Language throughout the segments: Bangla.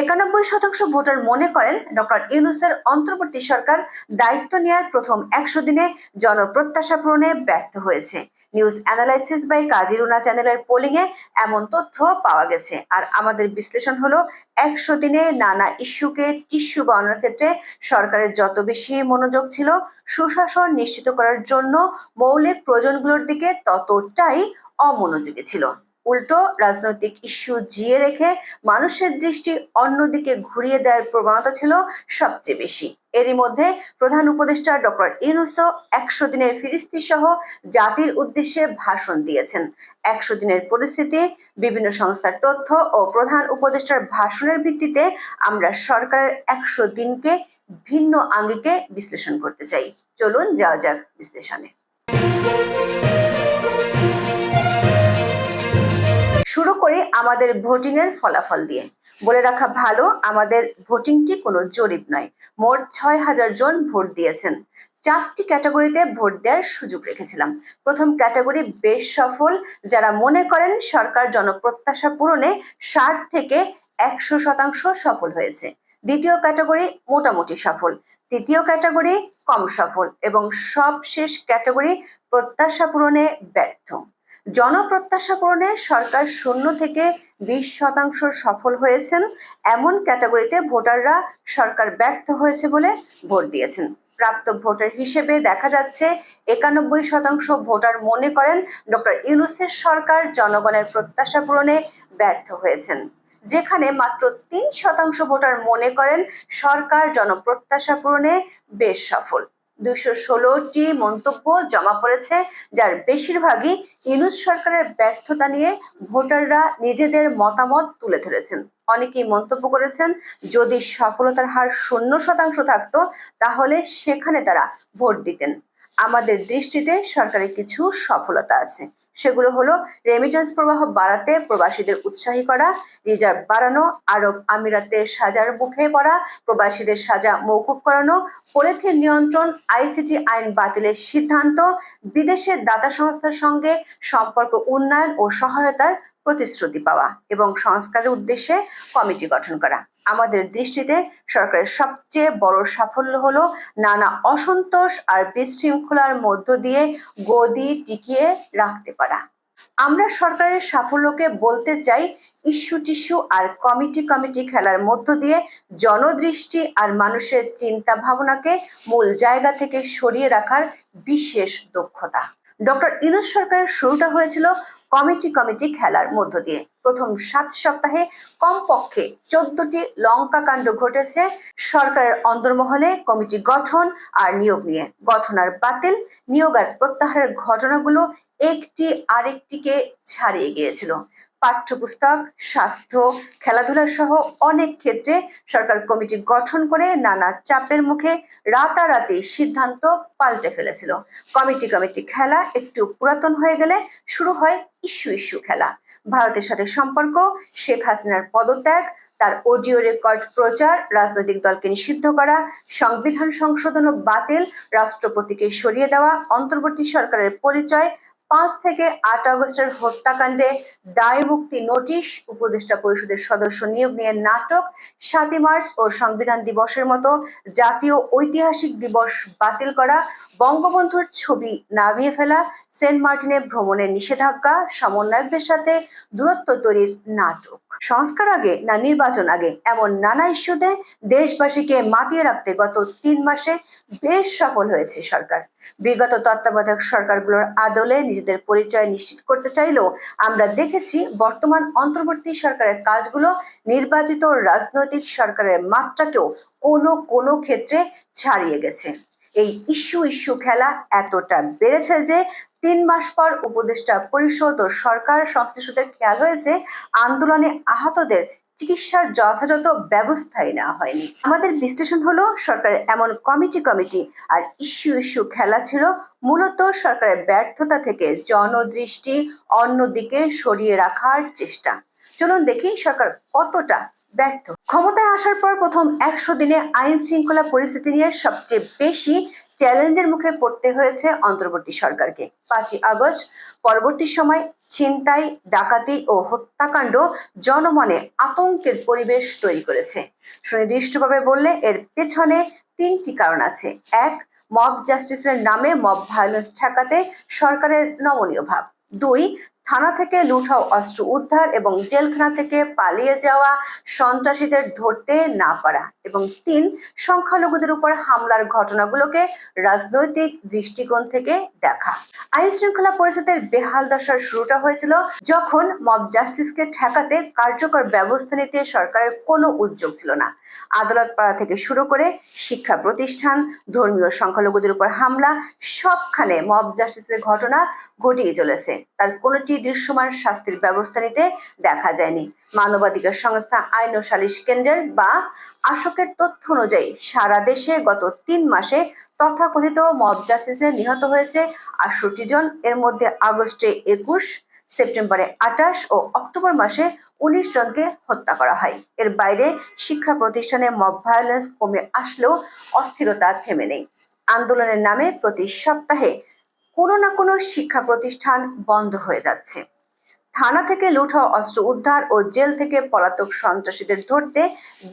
একানব্বই শতাংশ ভোটার মনে করেন ডক্টর ইউনুসের অন্তর্বর্তী সরকার দায়িত্ব নেওয়ার প্রথম একশো দিনে জনপ্রত্যাশা পূরণে ব্যর্থ হয়েছে। নিউজ অ্যানালাইসিস বাই কাজিরুনা চ্যানেলের পোলিং এ এমন তথ্য পাওয়া গেছে। আর আমাদের বিশ্লেষণ হলো, একশো দিনে নানা ইস্যুকে টিস্যু বানানোর ক্ষেত্রে সরকারের যত বেশি মনোযোগ ছিল, সুশাসন নিশ্চিত করার জন্য মৌলিক প্রয়োজনগুলোর দিকে ততটাই অমনোযোগী ছিল। উল্টো রাজনৈতিক ইস্যু জিয়ে রেখে মানুষের দৃষ্টি অন্যদিকে ঘুরিয়ে দেওয়ার প্রবণতা ছিল সবচেয়ে বেশি। এরই মধ্যে প্রধান উপদেষ্টা ডক্টর ইউনুসও একশো দিনের ফিরিস্তি সহ জাতির উদ্দেশ্যে ভাষণ দিয়েছেন। একশো দিনের পরিস্থিতি, বিভিন্ন সংস্থার তথ্য ও প্রধান উপদেষ্টার ভাষণের ভিত্তিতে আমরা সরকারের একশো দিনকে ভিন্ন আঙ্গিকে বিশ্লেষণ করতে চাই। চলুন যাওয়া যাক বিশ্লেষণে। আমাদের ভোটিং এর ফলাফল দিয়ে। বলে রাখা ভালো, আমাদের ভোটিংটি কোনো জরিপ নয়। মোট ছয় হাজার জন ভোট দিয়েছেন। চারটি ক্যাটাগরিতে ভোট দেওয়ার সুযোগ রেখেছিলাম। প্রথম ক্যাটাগরি বেশ সফল। যারা মনে করেন সরকার জনপ্রত্যাশা পূরণে ষাট থেকে একশো শতাংশ সফল হয়েছে। দ্বিতীয় ক্যাটাগরি মোটামুটি সফল। তৃতীয় ক্যাটাগরি কম সফল এবং সবশেষ ক্যাটাগরি প্রত্যাশা পূরণে ব্যর্থ। জনপ্রত্যাশা পূরণে সরকার শূন্য থেকে বিশ শতাংশ সফল হয়েছেন। এমন ক্যাটাগরিতে ভোটাররা সরকার ব্যর্থ হয়েছে বলে ভোট দিয়েছেন। প্রাপ্ত ভোটার হিসেবে দেখা যাচ্ছে একানব্বই শতাংশ ভোটার মনে করেন ডক্টর ইউনুসের সরকার জনগণের প্রত্যাশা পূরণে ব্যর্থ হয়েছেন। যেখানে মাত্র তিন শতাংশ ভোটার মনে করেন সরকার জনপ্রত্যাশা পূরণে বেশ সফল। দুইশো ষোলোটি মন্তব্য জমা পড়েছে, যার বেশিরভাগই ইউনুস সরকারের ব্যর্থতা নিয়ে ভোটাররা নিজেদের মতামত তুলে ধরেছেন। অনেকেই মন্তব্য করেছেন, যদি সফলতার হার শূন্য শতাংশ থাকত, তাহলে সেখানে তারা ভোট দিতেন। আমাদের দৃষ্টিতে সরকারের কিছু সফলতা আছে। সেগুলো হলো রেমিটেন্স প্রবাহ বাড়াতে প্রবাসীদের উৎসাহী করা, রিজার্ভ বাড়ানো, আরব আমিরাতে সাজার মুখে পড়া, প্রবাসীদের সাজা মৌকুব করানো, পলিথিন নিয়ন্ত্রণ, আইসিটি আইন বাতিলের সিদ্ধান্ত, বিদেশের দাতা সংস্থার সঙ্গে সম্পর্ক উন্নয়ন ও সহায়তার প্রতিশ্রুতি পাওয়া এবং সংস্কারের উদ্দেশ্যে কমিটি গঠন করা। আমাদের দৃষ্টিতে সরকারের সবচেয়ে বড় সাফল্য হলো নানা অসন্তোষ আর বিশৃঙ্খলার মধ্য দিয়ে গদি টিকিয়ে রাখতে পারা। আমরা সরকারের সাফল্যকে বলতে চাই ইস্যু টিস্যু আর কমিটি কমিটি খেলার মধ্য দিয়ে জনদৃষ্টি আর মানুষের চিন্তা ভাবনাকে মূল জায়গা থেকে সরিয়ে রাখার বিশেষ দক্ষতা। ডক্টর ইনুস সরকারের শুরুটা হয়েছিল কমিটি কমিটি খেলার মধ্য দিয়ে। প্রথম সাত সপ্তাহে কমপক্ষে চোদ্দটি লঙ্কা কাণ্ড ঘটেছে। সরকারের অন্দরমহলে কমিটি গঠন আর নিয়োগ নিয়ে। গঠন আর বাতিল, নিয়োগ আর প্রত্যাহারের ঘটনাগুলো একটি আরেকটিকে ছাড়িয়ে গিয়েছিল। পাঠ্যপুস্তক, স্বাস্থ্য, খেলাধুলা সহ অনেক ক্ষেত্রে সরকার কমিটি গঠন করে নানা চাপের মুখে রাতারাতি সিদ্ধান্ত পাল্টে ফেলেছিল। কমিটি কমিটি খেলা একটু পুরাতন হয়ে গেলে শুরু হয় ইস্যু ইস্যু খেলা। ভারতের সাথে সম্পর্ক, শেখ হাসিনার পদত্যাগ, তার অডিও রেকর্ড প্রচার, রাজনৈতিক দলকে নিষিদ্ধ করা, সংবিধান সংশোধন ও বাতিল, রাষ্ট্রপতিকে সরিয়ে দেওয়া, অন্তর্বর্তী সরকারের পরিচয় পাঁচ থেকে আট আগস্টের হত্যাকাণ্ডে দায়মুক্তি নোটিশ উপদেষ্টা পরিষদের সদস্য নিয়োগ নিয়ে নাটক, সাতই মার্চ ও সংবিধান দিবসের মতো জাতীয় ঐতিহাসিক দিবস বাতিল করা, বঙ্গবন্ধুর ছবি নামিয়ে ফেলা, সেন্ট মার্টিনে ভ্রমণের নিষেধাজ্ঞা, সমন্বয়কদের সাথে দূরত্ব তৈরির নাটক। সংস্কার আগে না নির্বাচন আগে? এমন নানা ইস্যুতে দেশবাসীকে মাতিয়ে রাখতে গত তিন মাসে বেশ সফল হয়েছে সরকার। বিগত তত্ত্বাবধায়ক সরকারগুলোর আদলে নিজেদের পরিচয় নিশ্চিত করতে চাইলেও আমরা দেখেছি বর্তমান অন্তর্বর্তী সরকারের কাজগুলো নির্বাচিত রাজনৈতিক সরকারের মাত্রাকেও কোনো কোনো ক্ষেত্রে ছাড়িয়ে গেছে। এই ইস্যু ইস্যু খেলা এতটা বেড়েছে যে তিন মাস পর উপদেষ্টা পরিষদ ও সরকার সংশ্লিষ্টদের খেয়াল হয়েছে, আন্দোলনে আহতদের চিকিৎসার যথাযথ ব্যবস্থাই নেওয়া হয়নি। আমাদের বিশ্লেষণ হলো, সরকারের এমন কমিটি কমিটি আর ইস্যু ইস্যু খেলা ছিল, মূলত সরকারের ব্যর্থতা থেকে জনদৃষ্টি অন্যদিকে সরিয়ে রাখার চেষ্টা। চলুন দেখি সরকার কতটা ব্যর্থ। ক্ষমতায় আসার পর প্রথম একশো দিনে আইন শৃঙ্খলা পরিস্থিতি নিয়ে সবচেয়ে বেশি চ্যালেঞ্জের মুখে পড়তে হয়েছে অন্তর্বর্তী সরকারকে। পাঁচই আগস্ট, পরবর্তী সময় ছিনতাই, ডাকাতি ও হত্যাকাণ্ড জনমনে আতঙ্কের পরিবেশ তৈরি করেছে। সুনির্দিষ্টভাবে বললে এর পেছনে তিনটি কারণ আছে। এক, মব জাস্টিসের নামে মব ভায়োলেন্স ঠেকাতে সরকারের নমনীয় ভাব। দুই থানা থেকে হওয়া অস্ত্র উদ্ধার এবং জেলখানা থেকে পালিয়ে যাওয়া সন্ত্রাসীদের ধরতে না পারা এবং তিন সংখ্যালঘুদের উপর হামলার ঘটনাগুলোকে রাজনৈতিক দৃষ্টিকোণ থেকে দেখা। আইন শৃঙ্খলা পরিষদের বেহাল দশার শুরুটা হয়েছিল যখন মব জাস্টিসকে ঠেকাতে কার্যকর ব্যবস্থা নিতে সরকারের কোনো উদ্যোগ ছিল না। আদালত পাড়া থেকে শুরু করে শিক্ষা প্রতিষ্ঠান, ধর্মীয় সংখ্যালঘুদের উপর হামলা, সবখানে মব জাস্টিসের ঘটনা ঘটিয়ে চলেছে। তার কোনোটি দৃশ্যমান শাস্তির ব্যবস্থা নিতে দেখা যায়নি। মানবাধিকার সংস্থা আইন ও সালিশ কেন্দ্রের বা আশোকের তথ্য অনুযায়ী সারা দেশে গত তিন মাসে তথাকথিত মব জাস্টিসে নিহত হয়েছে আটষট্টি জন। এর মধ্যে আগস্টে একুশ, সেপ্টেম্বরে আটাশ ও অক্টোবর মাসে উনিশ জনকে হত্যা করা হয়। এর বাইরে শিক্ষা প্রতিষ্ঠানে মব ভায়োলেন্স কমে আসলেও অস্থিরতা থেমে নেই। আন্দোলনের নামে প্রতি সপ্তাহে কোনো না কোনো শিক্ষা প্রতিষ্ঠান বন্ধ হয়ে যাচ্ছে। থানা থেকে লুট হওয়া অস্ত্র উদ্ধার ও জেল থেকে পলাতক সন্ত্রাসীদের ধরতে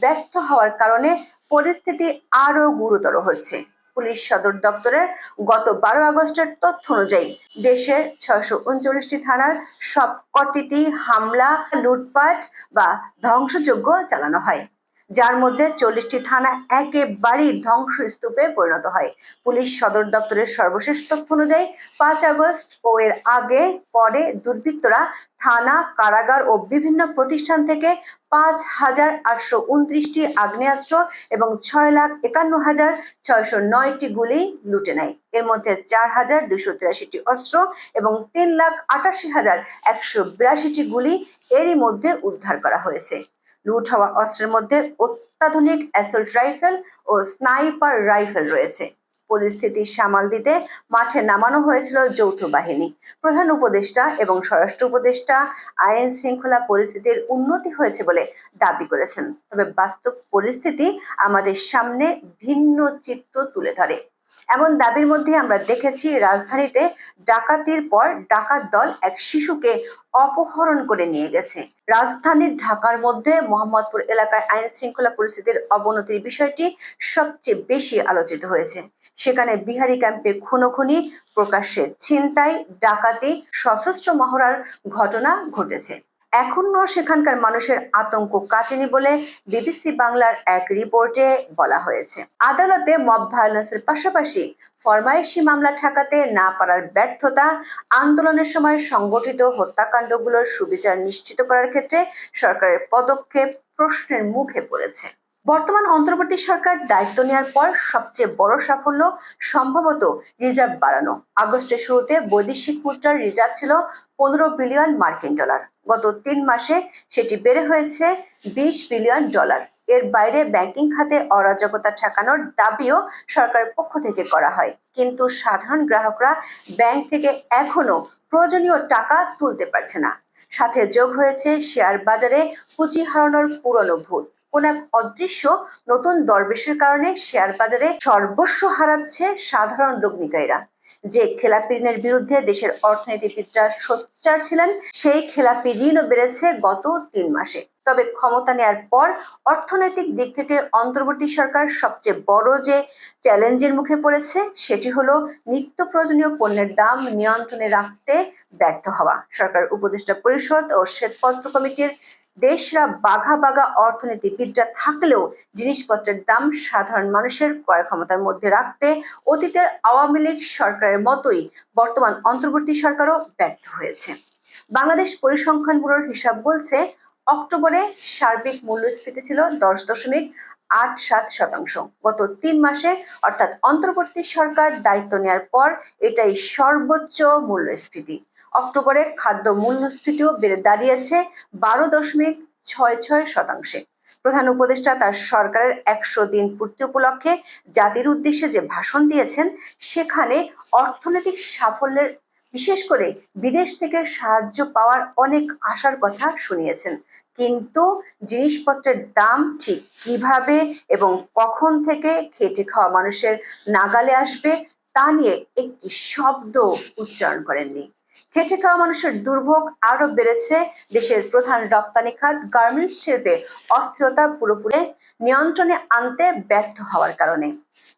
ব্যর্থ হওয়ার কারণে পরিস্থিতি আরও গুরুতর হচ্ছে পুলিশ সদর দপ্তরের গত বারো আগস্টের তথ্য অনুযায়ী দেশের ছয়শো উনচল্লিশটি থানার সব কটিতে হামলা, লুটপাট বা ধ্বংসযজ্ঞ চালানো হয়। যার মধ্যে চল্লিশটি থানা একেবারেই ধ্বংসস্তূপে পরিণত হয়। পুলিশ সদর দপ্তরের সর্বশেষ তথ্য অনুযায়ী, পাঁচ আগস্ট ও এর আগে পরে দুর্বৃত্তরা থানা, কারাগার ও বিভিন্ন প্রতিষ্ঠান থেকে পাঁচ হাজার আটশো উনত্রিশটি আগ্নেয়াস্ত্র এবং ছয় লাখ একান্ন হাজার ছয়শো নয়টি গুলি লুটে নেয়। এর মধ্যে চার হাজার দুশো তিরাশিটি অস্ত্র এবং তিন লাখ আটাশি হাজার একশো বিরাশিটি গুলি এরই মধ্যে উদ্ধার করা হয়েছে। লুট হওয়া অস্ত্রের মধ্যে অত্যাধুনিক অ্যাসল্ট রাইফেল ও স্নাইপার রাইফেল রয়েছে। পরিস্থিতি সামাল দিতে মাঠে নামানো হয়েছিল যৌথ বাহিনী। প্রধান উপদেষ্টা এবং স্বরাষ্ট্র উপদেষ্টা আইন শৃঙ্খলা পরিস্থিতির উন্নতি হয়েছে বলে দাবি করেছেন। তবে বাস্তব পরিস্থিতি আমাদের সামনে ভিন্ন চিত্র তুলে ধরে। এমন দাবির মধ্যে আমরা দেখেছি রাজধানীতে ডাকাতির পর ডাকাত দল এক শিশুকে অপহরণ করে নিয়ে গেছে। রাজধানীর ঢাকার মধ্যে মোহাম্মদপুর এলাকায় আইন শৃঙ্খলা পরিস্থিতির অবনতির বিষয়টি সবচেয়ে বেশি আলোচিত হয়েছে। সেখানে বিহারি ক্যাম্পে খুনোখুনি, প্রকাশ্যে ছিনতাই, ডাকাতি, সশস্ত্র মহড়ার ঘটনা ঘটেছে। এখনও সেখানকার মানুষের আতঙ্ক কাটেনি বলে বিবিসি বাংলার এক রিপোর্টে বলা হয়েছে। আদালতে মব ভায়োলেন্সের পাশাপাশি ফরমাইশি মামলা ঠেকাতে না পারার ব্যর্থতা, আন্দোলনের সময় সংগঠিত হত্যাকাণ্ডগুলোর সুবিচার নিশ্চিত করার ক্ষেত্রে সরকারের পদক্ষেপ প্রশ্নের মুখে পড়েছে। বর্তমান অন্তর্বর্তী সরকার দায়িত্ব নেওয়ার পর সবচেয়ে বড় সাফল্য সম্ভবত রিজার্ভ বাড়ানো। আগস্টের শুরুতে বৈদেশিক মুদ্রার রিজার্ভ ছিল পনেরো বিলিয়ন মার্কিন ডলার। গত তিন মাসে সেটি বেড়ে হয়েছে বিশ বিলিয়ন ডলার। এর বাইরে ব্যাংকিং খাতে অরাজকতা ঠেকানোর দাবিও সরকারের পক্ষ থেকে করা হয়। কিন্তু সাধারণ গ্রাহকরা ব্যাংক থেকে এখনও প্রয়োজনীয় টাকা তুলতে পারছে না। সাথে যোগ হয়েছে শেয়ার বাজারে পুঁজি হারানোর পুরনো ভূত কোন এক অদৃশ্য নতুন দরবেশের কারণে শেয়ার বাজারে সর্বস্ব হারাচ্ছে সাধারণ লগ্নিকারীরা। যে খেলাপি ঋণের বিরুদ্ধে দেশের অর্থনীতিবিদরা সোচ্চার ছিলেন, সেই খেলাপি ঋণও বেড়েছে গত তিন মাসে। তবে ক্ষমতা নেয়ার পর অর্থনৈতিক দিক থেকে অন্তর্বর্তী সরকার সবচেয়ে বড় যে চ্যালেঞ্জের মুখে পড়েছে, সেটি হলো নিত্য প্রয়োজনীয় পণ্যের দাম নিয়ন্ত্রণে রাখতে ব্যর্থ হওয়া। সরকার উপদেষ্টা পরিষদ ও শ্বেতপত্র কমিটির দেশরা বাঘা বাঘা অর্থনীতিবিদরা থাকলেও জিনিসপত্রের দাম সাধারণ মানুষের ক্রয় ক্ষমতার মধ্যে রাখতে অতীতের আওয়ামী লীগ সরকারের মতোই বর্তমান অন্তর্বর্তী সরকারও ব্যর্থ হয়েছে। বাংলাদেশ পরিসংখ্যান ব্যুরোর হিসাব বলছে, অক্টোবরে সার্বিক মূল্যস্ফীতি ছিল দশ দশমিক আট সাত শতাংশ। গত তিন মাসে অর্থাৎ অন্তর্বর্তী সরকার দায়িত্ব নেওয়ার পর এটাই সর্বোচ্চ মূল্যস্ফীতি। অক্টোবরে খাদ্য মূল্যস্ফীতিও বেড়ে দাঁড়িয়েছে বারো দশমিক ছয় ছয় শতাংশে। প্রধান উপদেষ্টা তার সরকারের একশো দিন পূর্তি উপলক্ষে জাতির উদ্দেশ্যে যে ভাষণ দিয়েছেন, সেখানে অর্থনৈতিক সাফল্যের বিশেষ করে বিদেশ থেকে সাহায্য পাওয়ার অনেক আশার কথা শুনিয়েছেন। কিন্তু জিনিসপত্রের দাম ঠিক কীভাবে এবং কখন থেকে খেটে খাওয়া মানুষের নাগালে আসবে, তা নিয়ে একটি শব্দ উচ্চারণ করেননি। খেটে খাওয়া মানুষের দুর্ভোগ আরও বেড়েছে। দেশের প্রধান রপ্তানি খাত গার্মেন্টস শিল্পে অস্থিরতা পুরোপুরি নিয়ন্ত্রণে আনতে ব্যর্থ হওয়ার কারণে।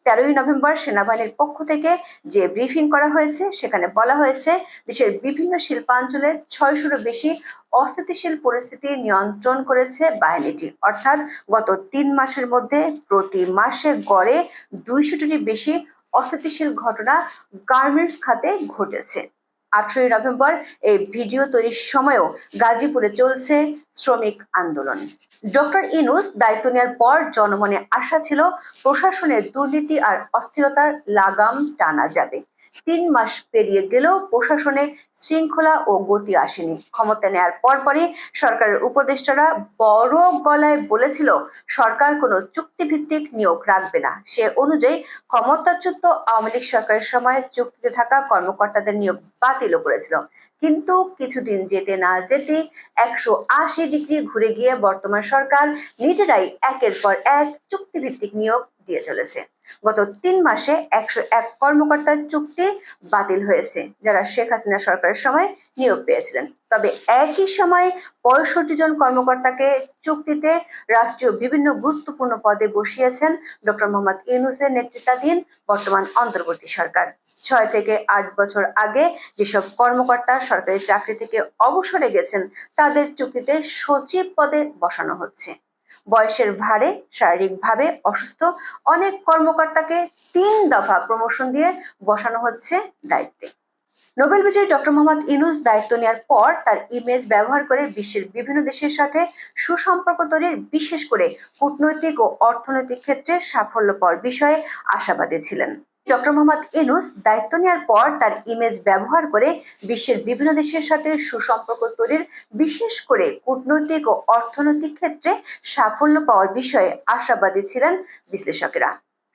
তেরোই নভেম্বর সেনাবাহিনীর পক্ষ থেকে যে ব্রিফিং করা হয়েছে, সেখানে বলা হয়েছে, দেশের বিভিন্ন শিল্পাঞ্চলে ছয়শোরও বেশি অস্থিতিশীল পরিস্থিতি নিয়ন্ত্রণ করেছে বাহিনীটি। অর্থাৎ গত তিন মাসের মধ্যে প্রতি মাসে গড়ে দুইশোটিরই বেশি অস্থিতিশীল ঘটনা গার্মেন্টস খাতে ঘটেছে। আঠারোই নভেম্বর এই ভিডিও তৈরির সময়ও গাজীপুরে চলছে শ্রমিক আন্দোলন। ডক্টর ইনুস দায়িত্ব নেওয়ার পর জনমনে আশা ছিল প্রশাসনের দুর্নীতি আর অস্থিরতার লাগাম টানা যাবে। তিন মাস পেরিয়ে গেলেও প্রশাসনে শৃঙ্খলা ও গতি আসেনি। ক্ষমতা নেয়ার পরপরই সরকারের উপদেষ্টারা বড় গলায় বলেছিল, সরকার কোনো চুক্তিভিত্তিক নিয়োগ রাখবে না। সে অনুযায়ী ক্ষমতাচ্যুত আওয়ামী লীগ সরকারের সময় চুক্তিতে থাকা কর্মকর্তাদের নিয়োগ বাতিলও করেছিল। কিন্তু কিছুদিন যেতে না যেতে একশো আশি ডিগ্রি ঘুরে গিয়ে বর্তমান সরকার নিজেরাই একের পর এক চুক্তিভিত্তিক নিয়োগ দিয়ে চলেছে। গত তিন মাসে একশো এক কর্মকর্তার চুক্তি বাতিল হয়েছে, যারা শেখ হাসিনা সরকারের সময় নিয়োগ পেয়েছিলেন। তবে একই সময়ে পঁয়ষট্টি জন কর্মকর্তাকে চুক্তিতে রাষ্ট্রীয় বিভিন্ন গুরুত্বপূর্ণ পদে বসিয়েছেন ডক্টর মোহাম্মদ ইউনুসের নেতৃত্বাধীন বর্তমান অন্তর্বর্তী সরকার। ছয় থেকে আট বছর আগে যেসব কর্মকর্তা সরকারি চাকরি থেকে অবসরে গেছেন, তাদের চুক্তিতে সচিব পদে বসানো হচ্ছে। বয়সের ভারে শারীরিকভাবে অসুস্থ অনেক কর্মকর্তাকে তিন দফা প্রমোশন দিয়ে বসানো হচ্ছে দায়িত্বে। নোবেল বিজয়ী ডক্টর মোহাম্মদ ইনুস দায়িত্ব নেওয়ার পর তার ইমেজ ব্যবহার করে বিশ্বের বিভিন্ন দেশের সাথে সুসম্পর্ক তৈরির বিশেষ করে কূটনৈতিক ও অর্থনৈতিক ক্ষেত্রে সাফল্য পাওয়ার বিষয়ে আশাবাদী ছিলেন। ডক্টর মোহাম্মদ ইনুস দায়িত্ব নেওয়ার পর তার ইমেজ ব্যবহার করে বিশ্বের বিভিন্ন দেশের সাথে সুসম্পর্ক তৈরির বিশেষ করে কূটনৈতিক ও অর্থনৈতিক ক্ষেত্রে সাফল্য পাওয়ার বিষয়ে আশাবাদী ছিলেন বিশ্লেষকেরা।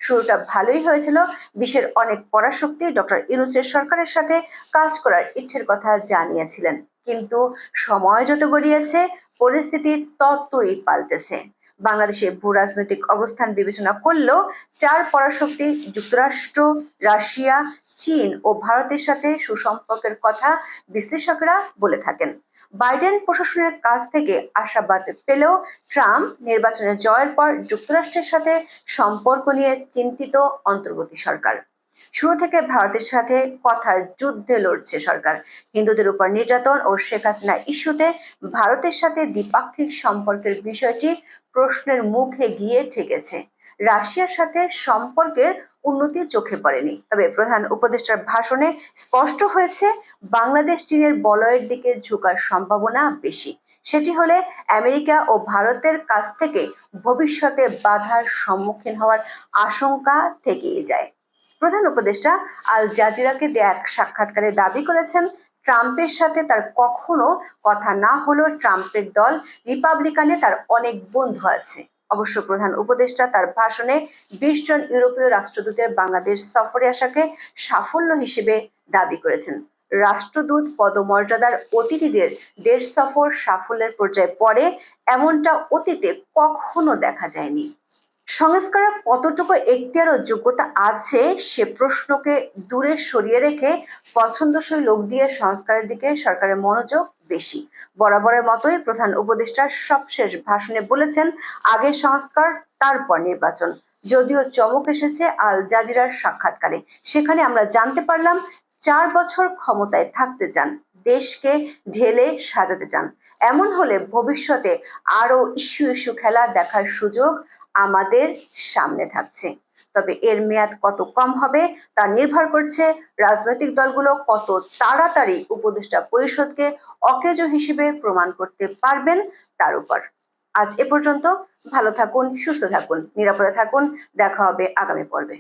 শুরুটা ভালোই হয়েছিল। বিশ্বের অনেক পরাশক্তি ডক্টর ইনুসের সরকারের সাথে কাজ করার ইচ্ছের কথা জানিয়েছিলেন। কিন্তু সময় যত গড়িয়েছে পরিস্থিতি ততই পাল্টেছে। বাংলাদেশে ভূ রাজনৈতিক অবস্থান বিবেচনা করলেও চার পরাশক্তি, যুক্তরাষ্ট্র, রাশিয়া, চীন ও ভারতের সাথে সুসম্পর্কের কথা বিশ্লেষকরা বলে থাকেন। বাইডেন প্রশাসনের কাছ থেকে আশাবাদ পেলেও ট্রাম্প নির্বাচনে জয়ের পর যুক্তরাষ্ট্রের সাথে সম্পর্ক নিয়ে চিন্তিত অন্তর্বর্তী সরকার। শুরু থেকে ভারতের সাথে কথার যুদ্ধে লড়ছে সরকার। হিন্দুদের উপর নির্যাতন ও শেখ হাসিনা ইস্যুতে ভারতের সাথে দ্বিপাক্ষিক সম্পর্কের বিষয়টি প্রশ্নের মুখে গিয়ে ঠেকেছে। রাশিয়ার সাথে সম্পর্কের উন্নতি চোখে পড়েনি। তবে প্রধান উপদেষ্টার ভাষণে স্পষ্ট হয়েছে, বাংলাদেশ চীনের বলয়ের দিকে ঝুঁকার সম্ভাবনা বেশি। সেটি হলে আমেরিকা ও ভারতের কাছ থেকে ভবিষ্যতে বাধার সম্মুখীন হওয়ার আশঙ্কা থেকেই যায়। প্রধান উপদেষ্টা আল জাজিরাকে দেয়া এক সাক্ষাৎকারে দাবি করেছেন, ট্রাম্পের সাথে তার কখনো কথা না হলেও ট্রাম্পের দল রিপাবলিকানে তার অনেক বন্ধু আছে। অবশ্য প্রধান উপদেষ্টা তার ভাষণে বিশ জন ইউরোপীয় রাষ্ট্রদূতের বাংলাদেশ সফরে আসাকে সাফল্য হিসেবে দাবি করেছেন। রাষ্ট্রদূত পদমর্যাদার অতিথিদের দেশ সফর সাফল্যের পর্যায়ে পড়ে এমনটা অতীতে কখনো দেখা যায়নি। সংস্কারের কতটুকু এখতিয়ার ও যোগ্যতা আছে সে প্রশ্নকে দূরে সরিয়ে রেখে পছন্দসই লোক দিয়ে সংস্কারের দিকে সরকারের মনোযোগ বেশি। বরাবরের মতোই প্রধান উপদেষ্টার সবশেষ ভাষণে বলেছেন, আগে সংস্কার, তারপর নির্বাচন। যদিও চমক এসেছে আল জাজিরার সাক্ষাৎকারে। সেখানে আমরা জানতে পারলাম, চার বছর ক্ষমতায় থাকতে চান, দেশকে ঢেলে সাজাতে চান। এমন হলে ভবিষ্যতে আরও ইস্যু ইস্যু খেলা দেখার সুযোগ আমাদের সামনে থাকছে। তবে এর মেয়াদ কত কম হবে তা নির্ভর করছে রাজনৈতিক দলগুলো কত তাড়াতাড়ি উপদেষ্টা পরিষদকে অকেজ হিসেবে প্রমাণ করতে পারবেন তার উপর। আজ এ পর্যন্ত ভালো থাকুন, সুস্থ থাকুন, নিরাপদে থাকুন। দেখা হবে আগামী পর্বে।